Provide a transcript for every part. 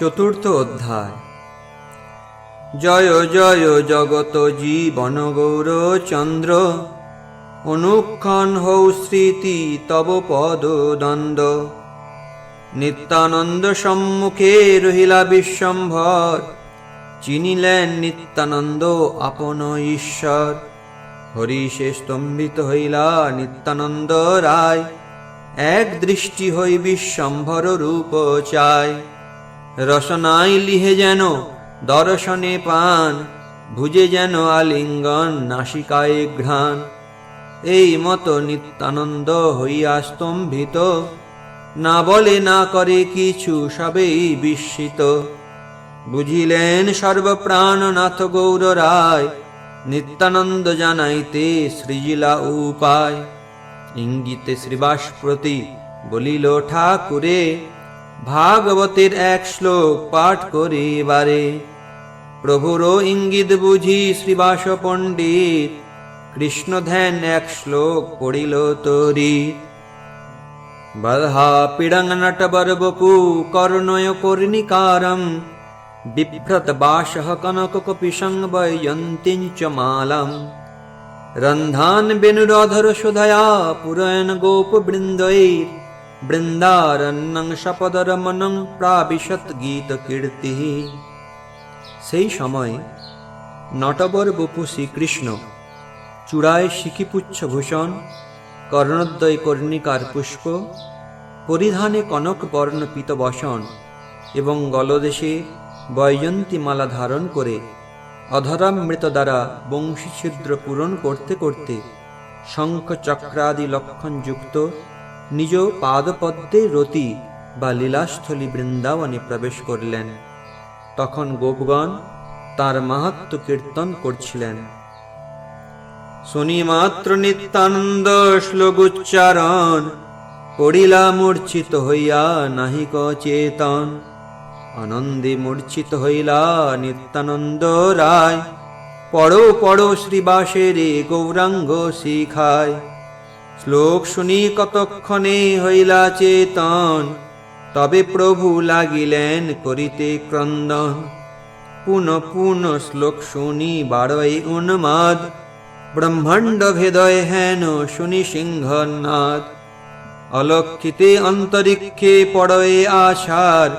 চতুর্থ অধ্যায়। জয় জয় জগত জীবন গৌর চন্দ্র। অনুক্ষণ হৌ স্মৃতি তব দ্বন্দ্ব। নিত্যানন্দ সম্মুখে রহিলা বিশ্বম্ভর। চিনিলেন নিত্যানন্দ আপন ঈশ্বর। হরিষে স্তম্ভিত হইলা নিত্যানন্দ রায়। এক দৃষ্টি হই বিশ্বম্ভর রূপ চায় রসনায় লিহে যেন দর্শনে পান। ভুজে যেন আলিঙ্গন নাসিকায় ঘ্রাণ। এই মতো নিত্যানন্দ হইয়া স্তম্ভিত। না বলে না করে কিছু সবেই বিস্মিত। বুঝিলেন সর্বপ্রাণনাথ গৌর রায়, নিত্যানন্দ জানাইতে সৃজিলা উপায়। ইঙ্গিতে শ্রীবাস প্রতি বলিল, ঠাকুরে, ভাগবতের এক শ্লোক পাঠ করিবারে। এবারে প্রভুরও ইঙ্গিত বুঝি শ্রীবাস পণ্ডিত কৃষ্ণ ধ্যান এক শ্লোক পড়িল তরি। বলহা পিড়ঙ্গ নটবর বপু কর্ণয় কর্ণিকারম। বিভ্রত বাসহ কনক কপিসং বয়ন্তিঞ্চ মালম। রন্ধান বেনুরাধর সুধয়া পুরয়ন গোপ বৃন্দৈর বৃন্দারণ্যং শপদরমনং প্রাবিশত গীত কীর্তি সেই সময় নটবর বপু শ্রীকৃষ্ণ চূড়ায় শিখিপুচ্ছ ভূষণ, কর্ণদ্বয় কর্ণিকার পুষ্প, পরিধানে কনক বর্ণ পীতবসন এবং গলদেশে বৈজন্তী মালা ধারণ করে অধরামৃত দ্বারা বংশী ছিদ্র পূরণ করতে করতে শঙ্খ চক্রাদি লক্ষণযুক্ত নিজ পাদপদ্মে রতি বা লীলাস্থলী বৃন্দাবনে প্রবেশ করলেন। তখন গোপগণ তার মাহাত্ম কীর্তন করছিলেন। শুনি মাত্র নিত্যানন্দ শ্লোকোচ্চারণ, পড়িলা মূর্ছিত হইয়া নাহিক চেতন আনন্দে মূর্ছিত হইলা নিত্যানন্দ রায়, পড়ো পড়ো শ্রীবাসের গৌরাঙ্গ শিখায়। শ্লোক শুনি কতক্ষণে হইলা চেতন, তবে প্রভু লাগিলেন করিতে ক্রন্দন। পুন পুন শ্লোক শুনি বাড়ই উন্মাদ ব্রহ্মাণ্ড ভেদয় হেন শুনি সিংহনাদ অলক্ষিতে অন্তরিক্ষে পড়য়ে আশার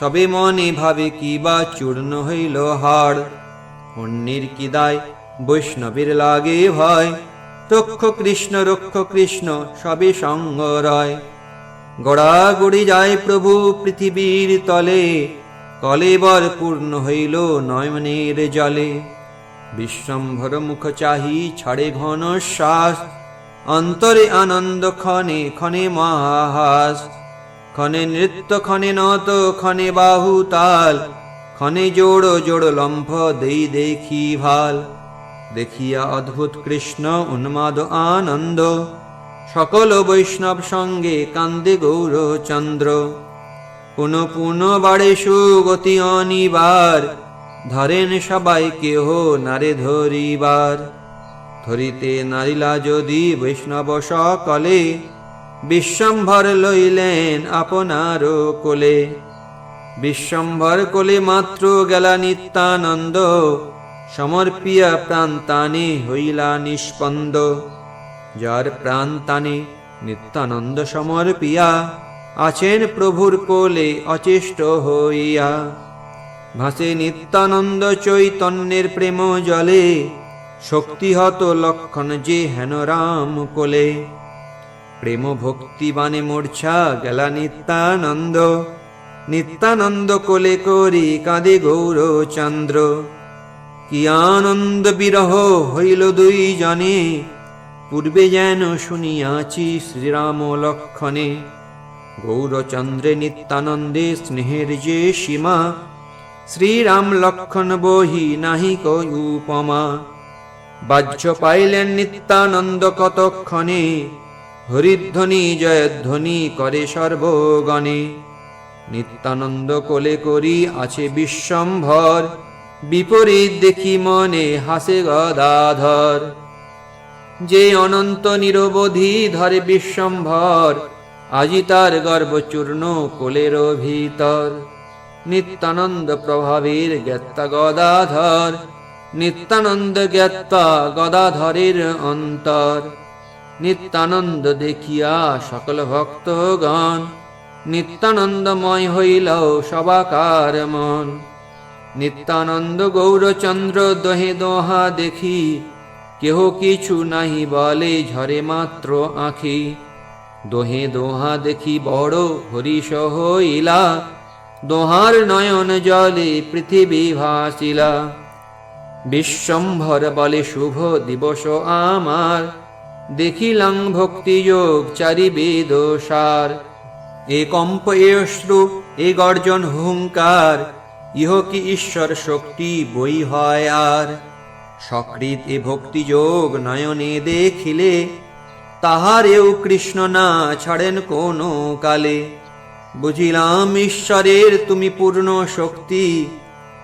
সবে মনে ভাবে কি বা চূর্ণ হইল হাড়। অন্যের কি দায়, বৈষ্ণবের লাগে ভয়। রক্ষ কৃষ্ণ রক্ষ কৃষ্ণ, সবে সঙ্গ রয়। গড়াগড়ি যায় প্রভু পৃথিবীর তলে। কলেবর পূর্ণ হইল নয়নের জলে। বিশ্বম্ভর মুখ চাহি ছাড়ে ঘন শ্বাস, অন্তরে আনন্দ ক্ষণে ক্ষণে মহাহাস। ক্ষণে নৃত্য, ক্ষণে নত, ক্ষণে বাহু তাল, ক্ষণে জোড় জোড় লম্ফ দেই দেখি ভালো। দেখিয়া অদ্ভুত কৃষ্ণ উন্মাদ আনন্দ, সকল বৈষ্ণব সঙ্গে কান্দে গৌরচন্দ্র পুন পুন বাড়ে সুগতি অনিবার ধরেন সবাই কেহ নারে ধরিবার। ধরিতে নারিলা যদি বৈষ্ণব সকলে, বিশ্বম্ভর লইলেন আপনার কোলে। বিশ্বম্ভর কোলে মাত্র গেলা নিত্যানন্দ, সমর্পিয়া প্রান্তানে হইলা নিষ্পন্দ। যার প্রান্তানে নিত্যানন্দ সমর্পিয়া, আছেন প্রভুর কোলে অচেষ্ট হইয়া। ভাসে নিত্যানন্দ চৈতন্যের প্রেম জলে, শক্তিহত লক্ষণ যে হেন রাম কোলে। প্রেম ভক্তি বানে মূর্ছা গেলা নিত্যানন্দ নিত্যানন্দ কোলে করি কাঁদে গৌরচন্দ্র। কি আনন্দ বিরহ হইল দুই জনে, পূর্বে যেন শুনিয়াছি শ্রীরাম লক্ষণে। গৌরচন্দ্রে নিত্যানন্দে স্নেহের যে সীমা শ্রীরাম লক্ষণ বহি নাহি উপমা। বাহ্য পাইলেন নিত্যানন্দ কতক্ষণে, হরিধ্বনি জয়ধ্বনি করে সর্বগণে। নিত্যানন্দ কোলে করি আছে বিশ্বম্ভর, বিপরীত দেখি মনে হাসে গদাধর। যে অনন্ত নিরবধি ধরে বিশ্বম্ভর, আজি তার গর্বচূর্ণ কোলের ভিতর। নিত্যানন্দ প্রভাবের জ্ঞাত্তা গদাধর, নিত্যানন্দ জ্ঞাত্তা গদাধরের অন্তর। নিত্যানন্দ দেখিয়া সকল ভক্তগণ, নিত্যানন্দময় হইল সবাকার মন। নিত্যানন্দ গৌরচন্দ্র দহে দোহা দেখি, কেহ কিছু নাহি বলে ঝরে মাত্র আঁখি। দোহে দোহা দেখি বড় হরিষ হইলা দোহার নয়ন জলে পৃথিবী ভাসিলা। বিশ্বম্ভর বলে শুভ দিবস আমার। দেখিলাম ভক্তিযোগ চারি বেদ সার। এ কম্প, এ অশ্রু, এ গর্জন, হুঙ্কার, ইহ কি ঈশ্বর শক্তি বই হয় আর। সকৃত এ ভক্তিযোগ নয়নে দেখিলে, তাহারেও কৃষ্ণ না ছাড়েন কোন কালে। বুঝিলাম ঈশ্বরের তুমি পূর্ণ শক্তি,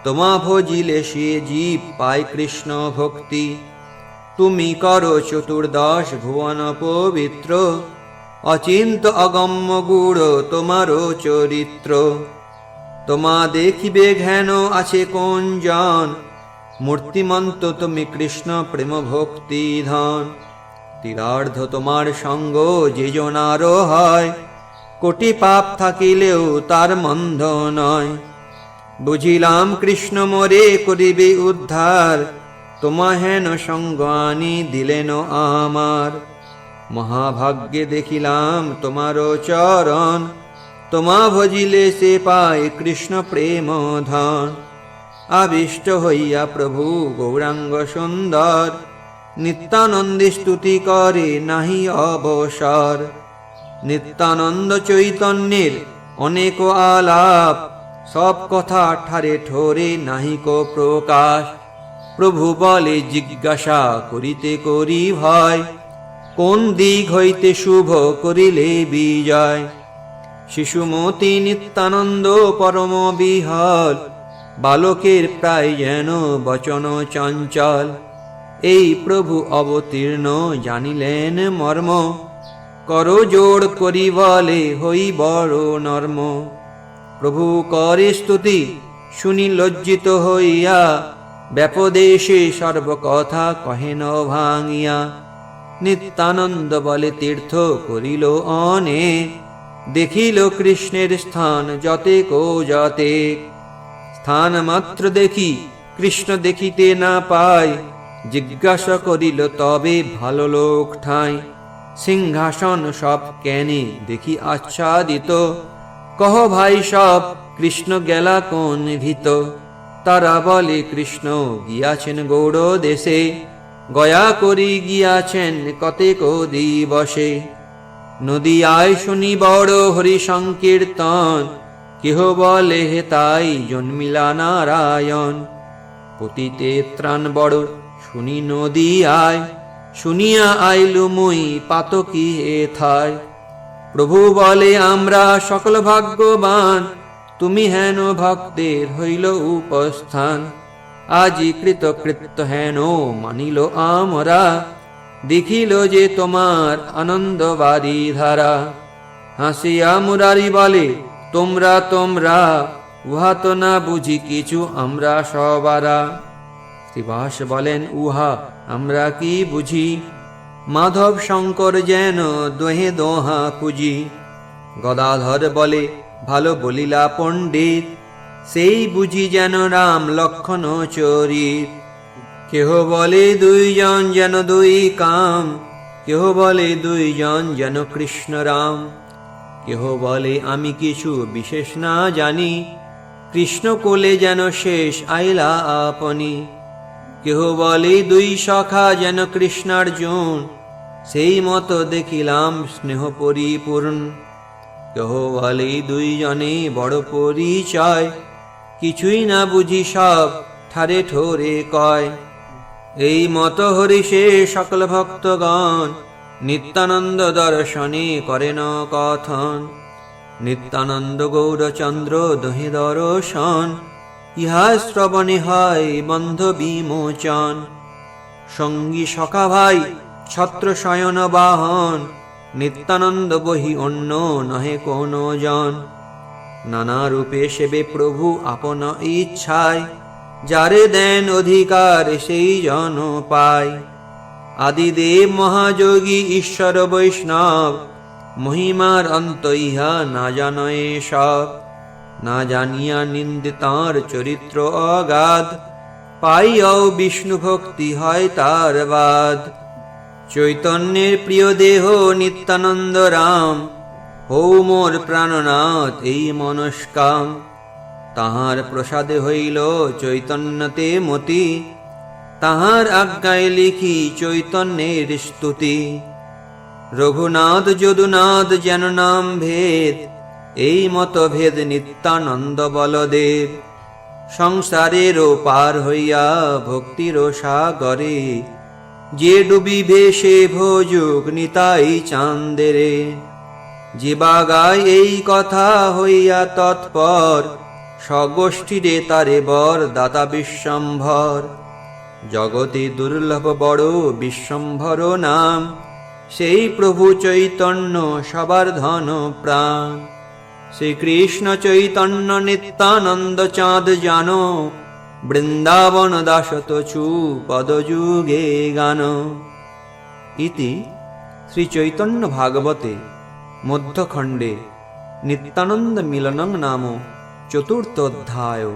তোমা ভজিলে সে জীব পায় কৃষ্ণ ভক্তি। তুমি করো চতুর্দশ ভুবন পবিত্র, অচিন্ত অগম্য গুড় তোমারও চরিত্র। তোমা দেখিবে ঘ্যান আছে কোন জন, মূর্তিমন্ত তুমি কৃষ্ণ প্রেম ভক্তি ধন তীরার্ধ তোমার সঙ্গ যে জনারও হয় কোটি পাপ থাকিলেও তার মন্দ নয়। বুঝিলাম কৃষ্ণ মোরে করিবে উদ্ধার তোমা হেন সঙ্গ আনি দিলেন আমার। মহাভাগ্যে দেখিলাম তোমারও চরণ, তোমা ভজিলে সে পায় কৃষ্ণ প্রেম ধন। আবিষ্ট হইয়া প্রভু গৌরাঙ্গ সুন্দর, নিত্যানন্দে স্তুতি করে নাহি অবসর। নিত্যানন্দ চৈতন্যের অনেক আলাপ। সব কথা ঠারে ঠোরে নাহিক প্রকাশ। প্রভু বলে, জিজ্ঞাসা করিতে করি ভয়। কোন দিক হইতে শুভ করিলে বিজয়? শিশুমতি নিত্যানন্দ পরম বিহল। বালকের প্রায় যেন বচন চঞ্চল। এই প্রভু অবতীর্ণ জানিলেন মর্ম। কর জোড় করি বলে হই বড় নর্ম। প্রভু করে স্তুতি, শুনি লজ্জিত হইয়া, ব্যাপদেশে সর্বকথা কহেন ভাঙিয়া। নিত্যানন্দ বলে তীর্থ করিল অনে, দেখিল কৃষ্ণের স্থান যতে কো যতে। স্থান মাত্র দেখি, কৃষ্ণ দেখিতে না পায়, জিজ্ঞাসা করিল তবে ভালো লোক ঠাই। সিংহাসন সব কেনে দেখি আচ্ছাদিত। কহ ভাই সব, কৃষ্ণ গেলা কোন ভিত? তারা বলে, কৃষ্ণ গিয়াছেন গৌড় দেশে। গয়া করি গিয়াছেন কতেক দিবসে। নদী আয় শুনি বড় হরি সংকীর্তন কেহ বলে, হে তাই জন্মিলা নারায়ণ। পতিতে ত্রাণ বড় শুনি নদী আয়। শুনিয়া আইলু মুই পাতকি হে থায় প্রভু বলে, আমরা সকল ভাগ্যবান। তুমি হেন ভক্তের হইল উপস্থান। আজি কৃতকৃত্য হেন মানিল আমরা। দেখিল যে তোমার আনন্দ ধারা। হাসিয়া মুরারি বলে, তোমরা তোমরা উহা তো না বুঝি কিছু আমরা সবারা? শ্রীবাস বলেন, উহা, আমরা কি বুঝি? মাধব শঙ্কর যেন দোহে দোহা খুঁজি। গদাধর বলে, ভালো বলিলা পণ্ডিত, সেই বুঝি যেন রাম লক্ষণ চরিত। কেহ বলে, দুইজন যেন দুই কাম। কেহ বলে, দুইজন যেন কৃষ্ণ রাম। কেহ বলে, আমি কিছু বিশেষ না জানি। কৃষ্ণ কোলে যেন শেষ আইলা আপনি। কেহ বলে, দুই সখা যেন কৃষ্ণার্জুন। সেই মতো দেখিলাম স্নেহ পরিপূর্ণ। কেহ বলে দুইজনে বড় পরিচয়। কিছুই না বুঝি সব ঠারে ঠোরে কয়। এই মত হরিষে সকল ভক্তগণ, নিত্যানন্দ দর্শনে করেন কথন। নিত্যানন্দ গৌরচন্দ্র দহি দর্শন। ইহা শ্রবণে হয় বন্ধ বিমোচন। সঙ্গী সখা ভাই, ছত্র শয়ন বাহন, নিত্যানন্দ বহি অন্য নহে কোনো জন। নানা রূপে সেবে প্রভু আপন ইচ্ছায়, যারে দেন অধিকার সেই জন পায়। আদিদেব মহাযোগী ঈশ্বর বৈষ্ণব, মহিমার অন্ত ইহা না জানয়ে সব। না জানিয়া নিন্দে তাঁর চরিত্র অগাধ, পাইয়াও বিষ্ণু ভক্তি হয় তার বাদ। চৈতন্যের প্রিয় দেহ নিত্যানন্দ রাম হৌ মোর প্রাণনাথ এই মনস্কাম। তাহার প্রসাদে হইল চৈতন্যতে মতি, তাহার আজ্ঞায় লিখি চৈতন্যের স্তুতি। রঘুনাথ যদুনাথ যেন নাম ভেদ এই মত ভেদ নিত্যানন্দ বলদেব। সংসারেরও পার হইয়া ভক্তির সাগরে, যে ডুবিবে সে ভোজুক নিতাই চান্দেরে। জীবাগায় এই কথা হইয়া তৎপর স্বগোষ্ঠীরে তারে বর দাতা বিশ্বম্ভর। জগতে দুর্লভ বড় বিশ্বম্ভর নাম, সেই প্রভু চৈতন্য সবার ধন প্রাণ। শ্রীকৃষ্ণ চৈতন্য নিত্যানন্দ চাঁদ জানো বৃন্দাবন দাসত চু পদযুগে গান। ইতি শ্রীচৈতন্য ভাগবতে মধ্যখণ্ডে নিত্যানন্দ মিলনং নাম চতুর্থ অধ্যায়।